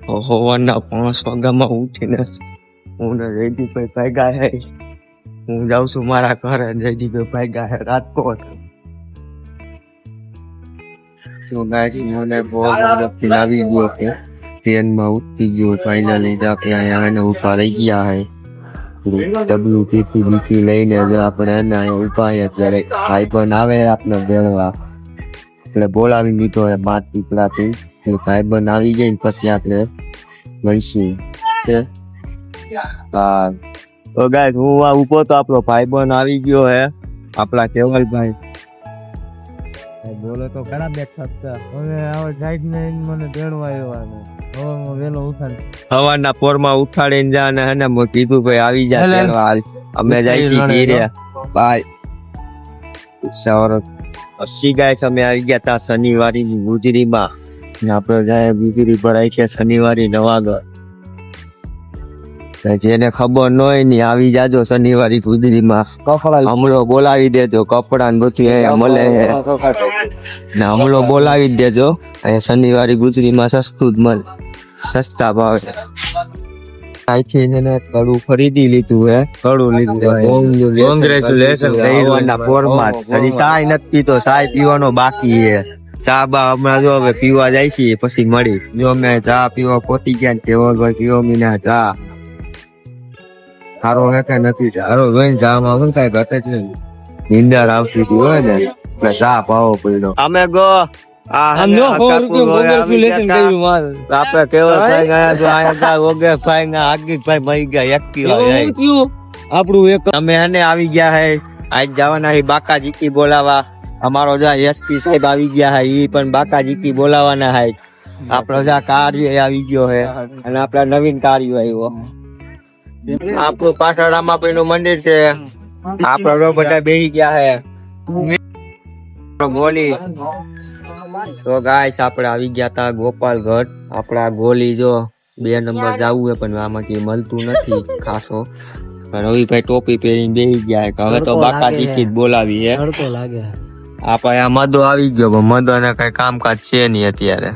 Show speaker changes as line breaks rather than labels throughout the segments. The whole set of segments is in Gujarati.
સવારના પાંચ વાગ્યામાં ઉઠીને હું ને જયદીપભાઈ ભાગ્યા હે. હું જાઉં છું મારા ઘરે જયદીપભાઈ ભાગ્યા હે રાજકોટ. મને બહુ બધો આવી ગયો છે ટ્રેનમાં ઉઠી ગયો ફાઇનલી કે અહીંયા એને ઊભા રહી ગયા હે. ડબલ્યુ પીપી બીપી લઈને આપણે એને ઊભા હે. ત્યારે ભાઈ પણ આવે આપણે ભેળવા. એટલે બોલાવી દીધો હે માત પીપળાથી ભાઈ બંધ આવી જાય પછી આપણે મળીશું. હા? તો ગાય હું આ ઊભો તો આપણો ભાઈ બંધ આવી ગયો હે. આપણા કેવલભાઈ
બોલો તો ઘણા બે શકતા હવે હવે સાઈડ ને મને તેડવા આવ્યો ને હવે વેલો ઉઠાડ.
સવારના પોરમાં ઉઠાડીને જા ને હને મેં કીધું ભાઈ આવી જા
હેલે.
હાલ અમે
ઉઠાડી
ઘીરે. બાય. સવાર. અસી ગાય અમે આવી ગયા તા શનિવારની ગુજરીમાં. ને આપણે જાય ગુજરી ભરાય છે શનિવારે નવાગઢ જેને ખબર ન હોય ને આવી જાજો શનિવારી ગુજરીમાં હમલો બોલાવી દેજો કપડા ને બધું મળે. ને હમલો બોલાવી દેજો. અહીંયા શનિવારી ગુજરીમાં સસ્તું જ મળે. સસ્તા ભાવે. અહીંથી એને કડું ખરીદી લીધું હે.
કડું લીધું
કોંગ્રેચ્યુલેશન હજી ચાય નથી પીતો. સાય પીવાનો બાકી છે ચા બા હમણાં જો હવે પીવા જાય છે પછી મળી. જો અમે ચા પીવા પોતી ગયા ને કેવલભાઈ પીવો મીના ચા. સારો હે કે નથી સારો જોઈને ચામાં શું કઈ ઘટે જ નહીં નીંદર આવતી હતી હોય ને એટલે ચા પાવો પડ્યો. અમે ગો. આપડે
થયું? આપણું એક
અમે એને આવી ગયા હે આજ જવાના હે બાકા જીકી બોલાવા. અમારો જા એસપી સાહેબ આવી ગયા હે ઈ પણ બાકા જીકી બોલાવાના હે આપણો જા કાર્ય આવી ગયો હે અને આપડા નવીન કાર્ય આવ્યો. આપણું પાછળ રામાપીરનું મંદિર છે. આપડે તો બધા બેસી ગયા હે ગોલી. તો ગાઈસ આપણે આવી ગયા તા ગોપાલગઢ. આપણા ગોલી જો બે નંબર જવું હે પણ આમાંથી મળતું નથી ખાસો. રવિભાઈ ટોપી પહેરીને બેસી ગયા હવે તો બાકા જીકી જ બોલાવી હે
લાગે
આપણે આ મદો આવી ગયો, પણ મદો ને કઈ કામકાજ છે નહીં અત્યારે.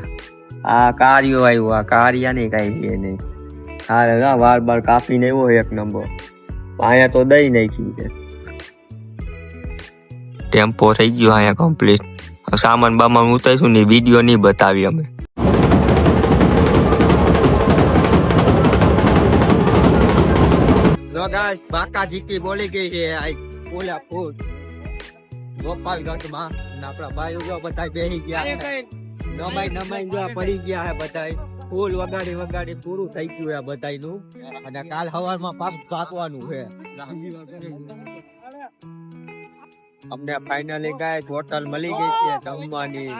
આ કાર્યો આવ્યો, આ કાર્યા નહીં કઈ છે નહીં. હારે વાર બાર કાપીને આવ્યો એક નંબર. અહીંયા તો દઈ નાખી છે. ટેમ્પો થઈ ગયો અહીંયા કમ્પ્લીટ સામાન બામાન ઉતારીશું ને વીડિયો નહીં બતાવી અમે. બાકા જીકી બોલી ગઈ છે બોલ્યા ફૂટ ગોપાલ ગઢમાં ને આપણા ભાઈઓ જો બધા બેહી ગયા નમાઈ નમાઈ જો પડી ગયા હે બધા ફૂલ વગાડી વગાડી પૂરું થઈ ગયું હે બધાયનું. અને કાલ સવારમાં પાછું ભાગવાનું છે અમને ફાઇનલી ગાય હોટલ મળી ગઈ છે જમવાની.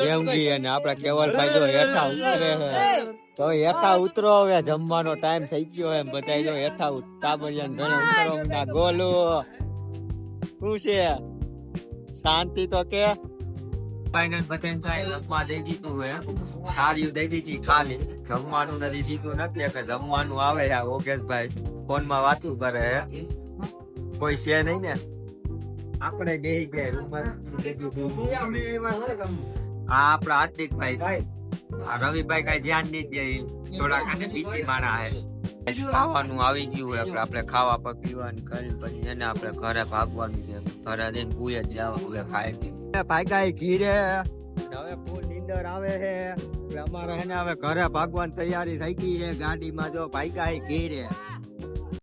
દેવગી અને આપડા કેવલભાઈ જો હેઠા ઉતરે છે તો હેઠા ઉતરો હવે જમવાનો ટાઈમ થઈ ગયો એમ બધા જો હેઠા તાબરિયા ઘરે ઉતરો. ના ગોલું. શું છે? શાંતિ તો કે. ફાઇનલ બધાને ચાય રમવા દઈ દીધું મેં. ખાલી દઈ દીધી ખાલી. જમવાનું નથી દીધું નથી કે જમવાનું આવે આ ઓગેશભાઈ ફોનમાં વાતું કરે. કોઈ છે નહીં ને? આપણે બે ગયા આ આપણા હાર્દિકભાઈ રવિભાઈ કઈ ધ્યાન નહીં દે થોડા ખાને બીજી માણા હે. ખાવાનું આવી ગયું હોય આપણે આપણે ખાવા પર પીવાનું કરી પછી એને આપણે ઘરે ભાગવાનું છે. ઘરે જઈને પૂએ જ જવાનું છે ખાઈ પી. ભાગ્યા ઘીરે. હવે ફૂલ નીંદર આવે છે. અમારે એને હવે ઘરે ભાગવાની તૈયારી થઈ ગઈ છે ગાડીમાં જો ઘી ઘીરે.